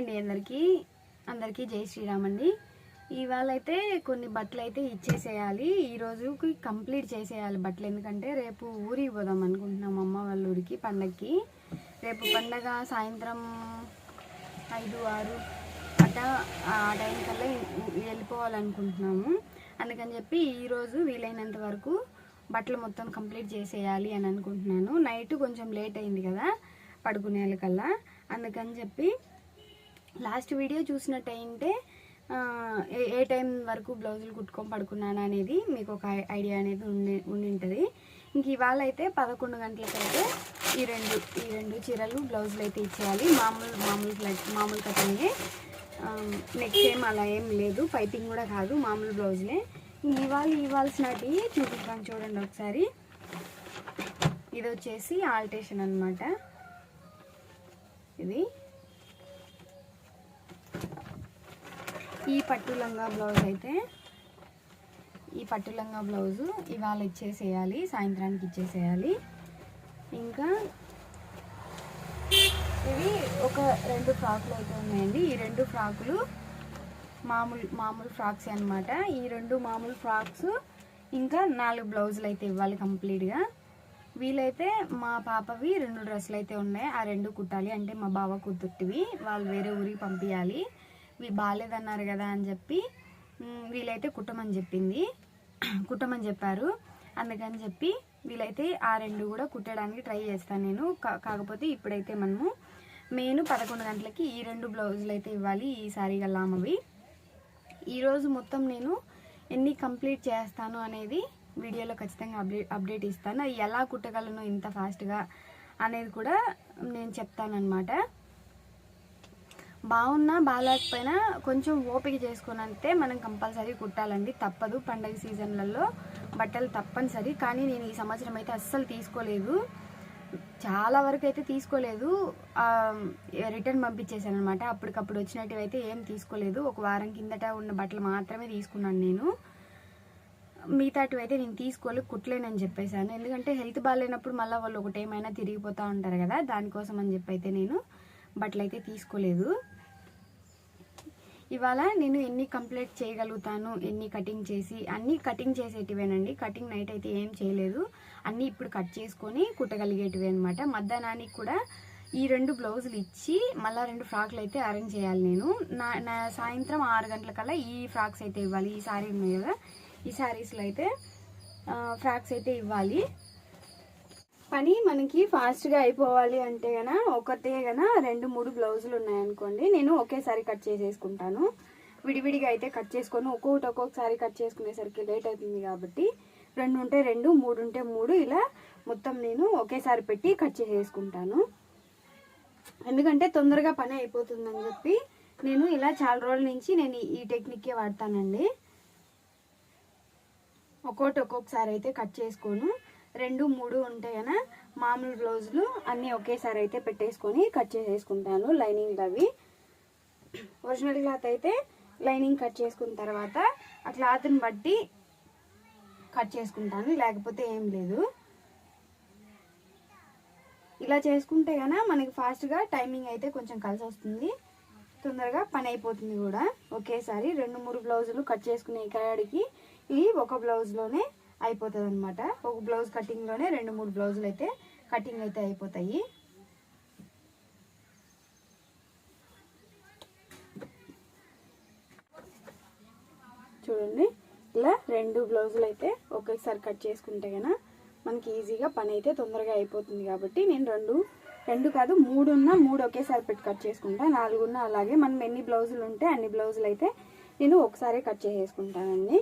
అండి అందరికీ. అందరికీ జై శ్రీరామ్ అండి. ఇవాళ అయితే కొన్ని బట్టలు అయితే ఇచ్చేసేయాలి. ఈ రోజుకి కంప్లీట్ చేసేయాలి బట్టలు. ఎందుకంటే రేపు ఊరికి పోదాం అనుకుంటున్నాం అమ్మ వాళ్ళ ఊరికి పండగకి రేపు పండగ సాయంత్రం ఐదు ఆరు అట్ట ఆ టైం కల్లా వెళ్ళిపోవాలనుకుంటున్నాము. అందుకని చెప్పి ఈరోజు వీలైనంత వరకు బట్టలు మొత్తం కంప్లీట్ చేసేయాలి అని అనుకుంటున్నాను. నైట్ కొంచెం లేట్ అయింది కదా పడుకునే అందుకని చెప్పి లాస్ట్ వీడియో చూసినట్టయింటే ఏ టైం వరకు బ్లౌజులు కుట్టుకొని పడుకున్నాను అనేది మీకు ఒక ఐ- ఐడియా అనేది ఉండి ఉండి ఉంటుంది ఇంక ఇవాళ అయితే పదకొండు గంటలకైతే ఈ రెండు ఈ రెండు చీరలు బ్లౌజులు అయితే ఇచ్చేయాలి. మామూలు మామూలు మామూలు కటింగే. నెక్స్ట్ ఏం అలా ఏం లేదు. పైపింగ్ కూడా కాదు మామూలు బ్లౌజులే. ఇంక ఇవాళ ఇవ్వాల్సినవి చూపిస్తాను చూడండి ఒకసారి. ఇది వచ్చేసి ఆల్టేషన్ అన్నమాట. ఇది. ఈ పట్టు లంగా బ్లౌజ్ అయితే ఈ పట్టు లంగా బ్లౌజు ఇవాళ ఇచ్చేసేయాలి సాయంత్రానికి ఇచ్చేసేయాలి. ఇంకా ఇవి ఒక రెండు ఫ్రాకులు అయితే ఉన్నాయండి. ఈ రెండు ఫ్రాకులు మామూలు మామూలు ఫ్రాక్స్ అనమాట ఈ రెండు మామూలు ఫ్రాక్స్ ఇంకా నాలుగు బ్లౌజులు అయితే ఇవ్వాలి కంప్లీట్గా. వీలైతే మా పాపవి రెండు డ్రెస్సులు అయితే ఉన్నాయి. ఆ రెండు కుట్టాలి. అంటే మా బావ కుదుర్తివి వాళ్ళు వేరే ఊరికి పంపించాలి వీళ్ళు బాగాలేదన్నారు కదా అని చెప్పి వీళ్ళైతే వీలైతే కుట్టమని చెప్పింది. కుట్టమని చెప్పారు. అందుకని చెప్పి వీళ్ళైతే ఆ రెండు కూడా కుట్టడానికి ట్రై చేస్తాను నేను. కా- కాకపోతే ఇప్పుడైతే మనము మెయిన్ పదకొండు గంటలకి ఈ రెండు బ్లౌజులు అయితే ఇవ్వాలి ఈ సారీ గల్లామవి. ఈరోజు మొత్తం నేను ఎన్ని కంప్లీట్ చేస్తాను అనేది వీడియోలో ఖచ్చితంగా అప్డేట్ అప్డేట్ ఇస్తాను. అది ఎలా కుట్టగలను ఇంత ఫాస్ట్గా అనేది కూడా నేను చెప్తానన్నమాట. బాగున్నా బాగాలేకపోయినా కొంచెం ఓపిక చేసుకుని అంటే మనం కంపల్సరీ కుట్టాలండి. తప్పదు పండగ సీజన్లలో. బట్టలు తప్పనిసరి. కానీ నేను ఈ సంవత్సరం అయితే అస్సలు తీసుకోలేదు. చాలా వరకు అయితే తీసుకోలేదు. రిటర్న్ పంపించేసాను అనమాట అప్పటికప్పుడు వచ్చినట్టు అయితే ఏం తీసుకోలేదు. ఒక వారం కిందట ఉన్న బట్టలు మాత్రమే తీసుకున్నాను నేను. మిగతాటివి అయితే నేను తీసుకోలేదు కుట్టలేనని చెప్పేశాను. ఎందుకంటే హెల్త్ బాగాలేనప్పుడు మళ్ళీ వాళ్ళు ఒకటి ఏమైనా తిరిగిపోతూ ఉంటారు కదా దానికోసం అని చెప్పి అయితే నేను బట్టలు అయితే తీసుకోలేదు. ఇవాళ నేను ఎన్ని కంప్లీట్ చేయగలుగుతాను ఎన్ని కటింగ్ చేసి అన్నీ కటింగ్ చేసేటివేనండి. కటింగ్ నైట్ అయితే ఏం చేయలేదు. అన్నీ ఇప్పుడు కట్ చేసుకొని కుట్టగలిగేటివి అనమాట మధ్యాహ్నానికి కూడా ఈ రెండు బ్లౌజులు ఇచ్చి మళ్ళీ రెండు ఫ్రాక్లు అయితే అరేంజ్ చేయాలి నేను. నా నా సాయంత్రం ఆరు గంటలకల్లా ఈ ఫ్రాక్స్ అయితే ఇవ్వాలి. ఈ శారీ ఉన్నాయి కదా ఈ శారీస్లో అయితే ఫ్రాక్స్ అయితే ఇవ్వాలి. పని మనకి ఫాస్ట్గా అయిపోవాలి అంటే గన ఒకటే గన రెండు మూడు బ్లౌజులు ఉన్నాయనుకోండి నేను ఒకేసారి కట్ చేసేసుకుంటాను. విడివిడిగా అయితే కట్ చేసుకొని. ఒక్కొక్కటి ఒక్కొక్కసారి కట్ చేసుకునేసరికి లేట్ అవుతుంది కాబట్టి రెండు ఉంటే రెండు మూడు ఉంటే మూడు ఇలా మొత్తం నేను ఒకేసారి పెట్టి కట్ చేసేసుకుంటాను. ఎందుకంటే తొందరగా పని అయిపోతుందని చెప్పి నేను ఇలా చాలా రోజుల నుంచి నేను ఈ టెక్నిక్కే వాడతానండి. ఒక్కొక్కటి ఒక్కొక్కసారి అయితే కట్ చేసుకోను. రెండు మూడు ఉంటాయి మామూలు బ్లౌజులు అన్నీ ఒకేసారి అయితే పెట్టేసుకొని కట్ చేసేసుకుంటాను లైనింగ్లు అవి. ఒరిజినల్ క్లాత్ అయితే లైనింగ్ కట్ చేసుకున్న తర్వాత ఆ క్లాత్ని బట్టి కట్ చేసుకుంటాను లేకపోతే ఏం లేదు. ఇలా చేసుకుంటే గన మనకి ఫాస్ట్గా టైమింగ్ అయితే కొంచెం కలిసి వస్తుంది. తొందరగా పని అయిపోతుంది కూడా. ఒకేసారి రెండు మూడు బ్లౌజులు కట్ చేసుకునే కాడికి ఇవి ఒక బ్లౌజ్లోనే అయిపోతుంది అనమాట ఒక బ్లౌజ్ కటింగ్లోనే రెండు మూడు బ్లౌజులు అయితే కటింగ్ అయితే అయిపోతాయి. చూడండి ఇలా రెండు బ్లౌజులు అయితే ఒకేసారి కట్ చేసుకుంటే కనుక మనకి ఈజీగా పని అయితే తొందరగా అయిపోతుంది కాబట్టి నేను రెండు రెండు కాదు మూడు ఉన్న మూడు ఒకేసారి పెట్టి కట్ చేసుకుంటా. నాలుగున్న అలాగే మనం ఎన్ని బ్లౌజులు ఉంటే అన్ని బ్లౌజులు అయితే నేను ఒకసారి కట్ చేసేసుకుంటానండి.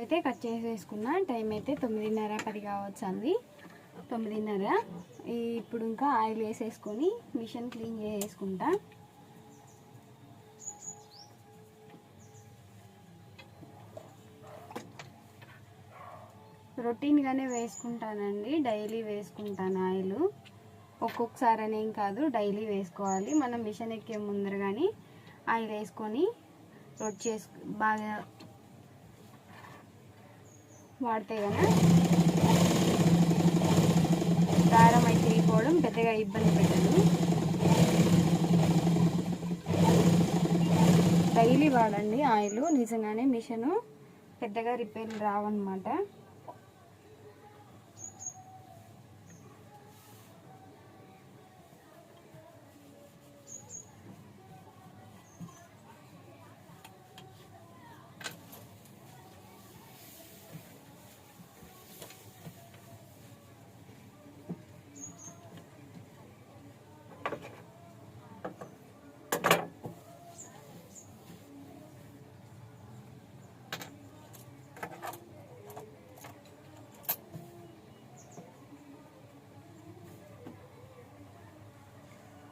అయితే కట్ చేసేసుకున్నా. టైం అయితే తొమ్మిదిన్నర పది కావచ్చు తొమ్మిదిన్నర. ఇప్పుడు ఇంకా ఆయిల్ వేసేసుకొని మిషన్ క్లీన్ చేసేసుకుంటా. రొటీన్గానే వేసుకుంటానండి. డైలీ వేసుకుంటాను ఆయిల్. ఒక్కొక్కసారి అనేం కాదు డైలీ వేసుకోవాలి. మనం మిషన్ ఎక్కే ముందర కానీ ఆయిల్ వేసుకొని రొట్టి చేసు బాగా వాడితే కనుక కారం అయితే పోవడం పెద్దగా ఇబ్బంది పెట్టదు. డైలీ వాడండి ఆయిల్. నిజంగానే మిషను పెద్దగా రిపేర్లు రావన్నమాట.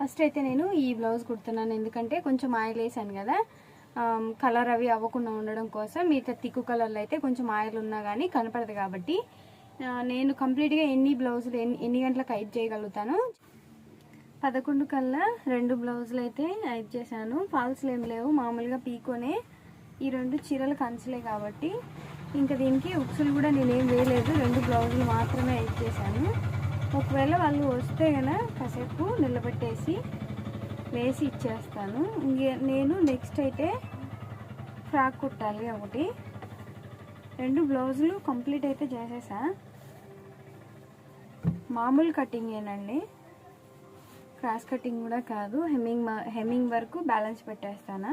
ఫస్ట్ అయితే నేను ఈ బ్లౌజ్ కుడుతున్నాను. ఎందుకంటే కొంచెం ఆయిల్ వేసాను కదా. కలర్ అవి అవ్వకుండా ఉండడం కోసం మిగతా తిక్కు కలర్లో అయితే కొంచెం ఆయిల్ ఉన్నా కానీ కనపడదు కాబట్టి నేను కంప్లీట్గా ఎన్ని బ్లౌజులు ఎన్ని ఎన్ని గంటలకు అయిప్ చేయగలుగుతాను? పదకొండు కల్లా రెండు బ్లౌజులు అయితే అయిప్ చేశాను. ఫాల్స్లు ఏం లేవు. మామూలుగా పీకోనే ఈ రెండు చీరలు కంచలే కాబట్టి. ఇంకా దీనికి ఉక్సులు కూడా నేనేం వేయలేదు. రెండు బ్లౌజులు మాత్రమే అయిప్ చేశాను. ఒకవేళ వాళ్ళు వస్తే కనుక కాసేపు నిలబెట్టేసి వేసి ఇచ్చేస్తాను. ఇంకే నేను నెక్స్ట్ అయితే ఫ్రాక్ కుట్టాలి ఒకటి. రెండు బ్లౌజులు కంప్లీట్ అయితే చేసేసా. మామూలు కటింగేనండి క్రాస్ కటింగ్ కూడా కాదు. హెమ్మింగ్ హెమ్మింగ్ వరకు బ్యాలెన్స్ పెట్టేస్తానా.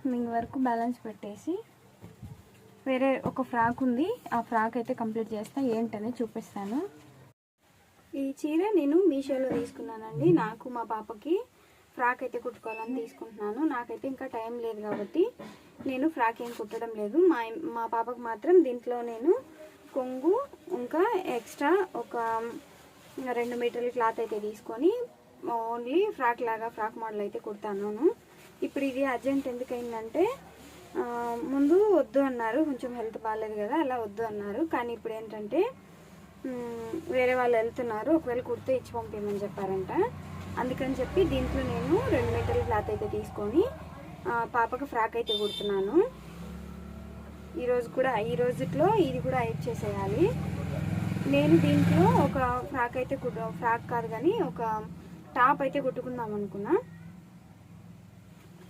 హెమ్మింగ్ వరకు బ్యాలెన్స్ పెట్టేసి వేరే ఒక ఫ్రాక్ ఉంది. ఆ ఫ్రాక్ అయితే కంప్లీట్ చేస్తా. ఏంటనే చూపిస్తాను. ఈ చీర నేను మీషోలో తీసుకున్నానండి. నాకు మా పాపకి ఫ్రాక్ అయితే కుట్టుకోవాలని తీసుకుంటున్నాను. నాకైతే ఇంకా టైం లేదు కాబట్టి నేను ఫ్రాక్ ఏం కుట్టడం లేదు. మా మా పాపకు మాత్రం దీంట్లో నేను కొంగు ఇంకా ఎక్స్ట్రా ఒక రెండు మీటర్ల క్లాత్ అయితే తీసుకొని ఓన్లీ ఫ్రాక్ లాగా ఫ్రాక్ మోడల్ అయితే కుడతాను. ఇప్పుడు ఇది అర్జెంట్ ఎందుకైందంటే ముందు వద్దు అన్నారు. కొంచెం హెల్త్ బాగాలేదు కదా అలా వద్దు అన్నారు. కానీ ఇప్పుడు ఏంటంటే వేరే వాళ్ళు వెళ్తున్నారు. ఒకవేళ కుర్తే ఇచ్చి పంపించమని చెప్పారంట. అందుకని చెప్పి దీంట్లో నేను రెండు మీటర్ల క్లాత్ అయితే తీసుకొని పాపకు ఫ్రాక్ అయితే కుడుతున్నాను. ఈరోజు కూడా ఈ రోజుట్లో ఇది కూడా అయిప్ చేసేయాలి. నేను దీంట్లో ఒక ఫ్రాక్ అయితే కుట్టు ఫ్రాక్ కాదు కానీ ఒక టాప్ అయితే కుట్టుకుందాం అనుకున్నా.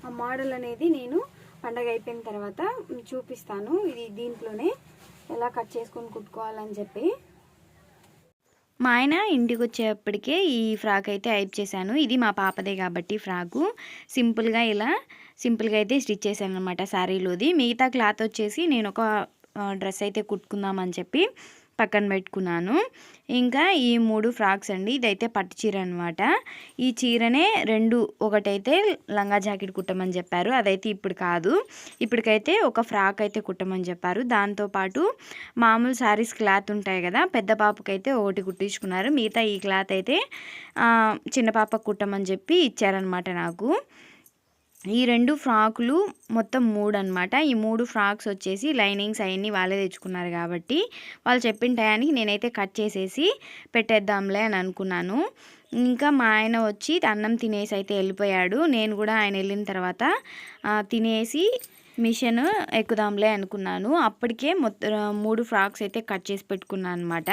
ఆ మోడల్ అనేది నేను పండగ అయిపోయిన తర్వాత చూపిస్తాను. ఇది దీంట్లోనే ఎలా కట్ చేసుకొని కుట్టుకోవాలని చెప్పి. మా ఆయన ఇంటికి వచ్చేప్పటికే ఈ ఫ్రాక్ అయితే హైప్ చేశాను. ఇది మా పాపదే కాబట్టి ఫ్రాకు. సింపుల్గా ఇలా సింపుల్గా అయితే స్టిచ్ చేశాను అనమాట శారీలోది. మిగతా క్లాత్ వచ్చేసి నేను ఒక డ్రెస్ అయితే కుట్టుకుందామని చెప్పి పక్కన పెట్టుకున్నాను. ఇంకా ఈ మూడు ఫ్రాక్స్ అండి ఇదైతే పట్టు చీర అనమాట ఈ చీరనే రెండు ఒకటైతే లంగా జాకెట్ కుట్టమని చెప్పారు. అదైతే ఇప్పుడు కాదు. ఇప్పటికైతే ఒక ఫ్రాక్ అయితే కుట్టమని చెప్పారు. దాంతోపాటు మామూలు శారీస్ క్లాత్ ఉంటాయి కదా పెద్ద పాపకైతే ఒకటి కుట్టించుకున్నారు. మిగతా ఈ క్లాత్ అయితే చిన్న పాపకు కుట్టమని చెప్పి ఇచ్చారనమాట నాకు. ఈ రెండు ఫ్రాకులు మొత్తం మూడు అనమాట ఈ మూడు ఫ్రాక్స్ వచ్చేసి లైనింగ్స్ అవన్నీ వాళ్ళే తెచ్చుకున్నారు కాబట్టి వాళ్ళు చెప్పిన టయానికి నేనైతే కట్ చేసేసి పెట్టేద్దాంలే అని అనుకున్నాను. ఇంకా మా ఆయన వచ్చి అన్నం తినేసి అయితే వెళ్ళిపోయాడు. నేను కూడా ఆయన వెళ్ళిన తర్వాత తినేసి మిషన్ ఎక్కుదాంలే అనుకున్నాను. అప్పటికే మొత్తం మూడు ఫ్రాక్స్ అయితే కట్ చేసి పెట్టుకున్నాను అనమాట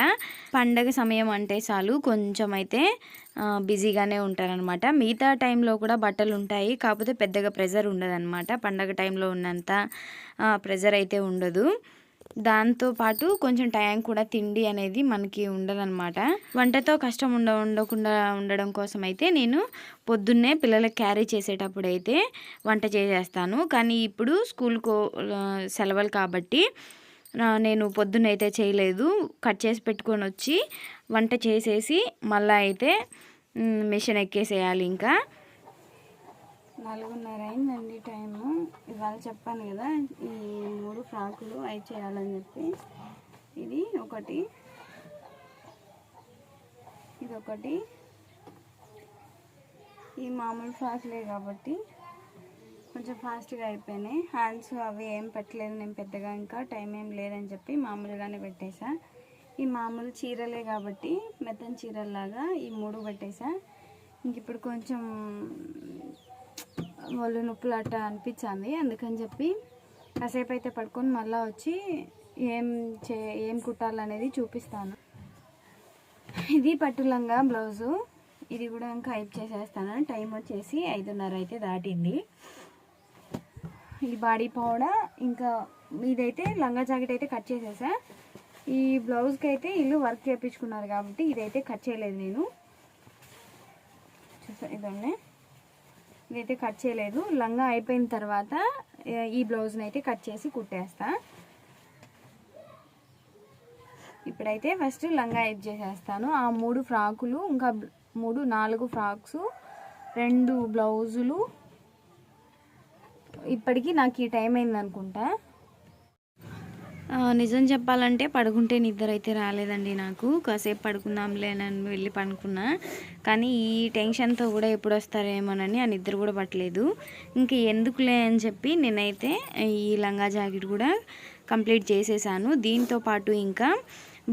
పండగ సమయం అంటే చాలు కొంచెం అయితే బిజీగానే ఉంటారనమాట మిగతా టైంలో కూడా బట్టలు ఉంటాయి. కాకపోతే పెద్దగా ప్రెజర్ ఉండదన్నమాట. పండగ టైంలో ఉన్నంత ప్రెజర్ అయితే ఉండదు. దాంతోపాటు కొంచెం టైం కూడా తిండి అనేది మనకి ఉండదన్నమాట. వంటతో కష్టం ఉండ ఉండకుండా ఉండడం కోసం అయితే నేను పొద్దున్నే పిల్లలకు క్యారీ చేసేటప్పుడు అయితే వంట చేసేస్తాను. కానీ ఇప్పుడు స్కూల్కు సెలవులు కాబట్టి నేను పొద్దున్న అయితే చేయలేదు. కట్ చేసి పెట్టుకొని వచ్చి వంట చేసేసి మళ్ళీ అయితే మిషన్ ఎక్కేసేయాలి ఇంకా. నాలుగున్నర అయిందండి టైము. ఇవాళ చెప్పాను కదా ఈ మూడు ఫ్రాకులు అవి చేయాలని చెప్పి. ఇది ఒకటి. ఇది ఒకటి. ఈ మామూలు ఫ్రాక్లే కాబట్టి కొంచెం ఫాస్ట్గా అయిపోయినాయి. హ్యాండ్స్ అవి ఏం పెట్టలేదు నేను పెద్దగా ఇంకా టైం ఏం లేదని చెప్పి మామూలుగానే పెట్టేసా. ఈ మామూలు చీరలే కాబట్టి మెత్తని చీరల్లాగా ఈ మూడు పెట్టేసా. ఇంక ఇప్పుడు కొంచెం ఒళ్ళు నొప్పులు అట్ట అనిపించింది. అందుకని చెప్పి కాసేపు అయితే పడుకొని మళ్ళీ వచ్చి ఏం చే ఏం కుట్టాలనేది చూపిస్తాను. ఇది పట్టు లంగా బ్లౌజు. ఇది కూడా ఇంకా హైప్ చేసేస్తాను. టైం వచ్చేసి ఐదున్నర అయితే దాటింది. ఈ బాడీ పౌడర్ ఇంకా ఇదైతే లంగా జాకెట్ అయితే కట్ చేసేసా. ఈ బ్లౌజ్కి అయితే ఇల్లు వర్క్ చేయించుకున్నారు కాబట్టి ఇదైతే కట్ చేయలేదు నేను. చూసా ఇదండి ఇదైతే కట్ చేయలేదు. లంగా అయిపోయిన తర్వాత ఈ బ్లౌజ్ని అయితే కట్ చేసి కుట్టేస్తా. ఇప్పుడైతే ఫస్ట్ లంగా ఎడ్ చేసేస్తాను. ఆ మూడు ఫ్రాకులు ఇంకా మూడు నాలుగు ఫ్రాక్స్ రెండు బ్లౌజులు. ఇప్పటికీ నాకు ఈ టైం అయింది అనుకుంటా నిజం చెప్పాలంటే పడుకుంటే నిద్ర అయితే రాలేదండి నాకు. కాసేపు పడుకుందాంలే అని వెళ్ళి పడుకున్నా. కానీ ఈ టెన్షన్తో కూడా ఎప్పుడు వస్తారేమోనని ఆ నిద్ర కూడా పట్టలేదు. ఇంక ఎందుకులే అని చెప్పి నేనైతే ఈ లంగా జాకెట్ కూడా కంప్లీట్ చేసేసాను. దీంతో పాటు ఇంకా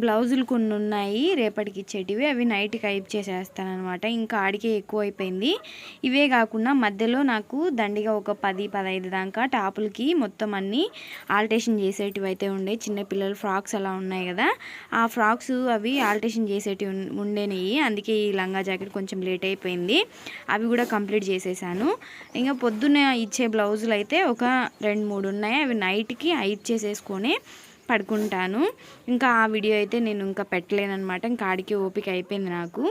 బ్లౌజులు కొన్ని ఉన్నాయి రేపటికి ఇచ్చేటివి. అవి నైట్కి అయిప్ చేసేస్తాను అనమాట ఇంకా ఆడికే ఎక్కువ అయిపోయింది ఇవే కాకుండా మధ్యలో నాకు దండిగా ఒక పది పదహైదు దాకా టాపులకి మొత్తం అన్నీ ఆల్టేషన్ చేసేటివి అయితే ఉండే చిన్నపిల్లల ఫ్రాక్స్ అలా ఉన్నాయి కదా. ఆ ఫ్రాక్స్ అవి ఆల్టేషన్ చేసేటివి ఉండేనాయి. అందుకే ఈ లంగా జాకెట్ కొంచెం లేట్ అయిపోయింది. అవి కూడా కంప్లీట్ చేసేసాను. ఇంకా పొద్దున్న ఇచ్చే బ్లౌజులు అయితే ఒక రెండు మూడు ఉన్నాయి. అవి నైట్కి అయిప్ చేసేసుకొని పడుకుంటాను. ఇంకా ఆ వీడియో అయితే నేను ఇంకా పెట్టలేనమాట ఇంకా ఆడికి ఓపిక అయిపోయింది నాకు.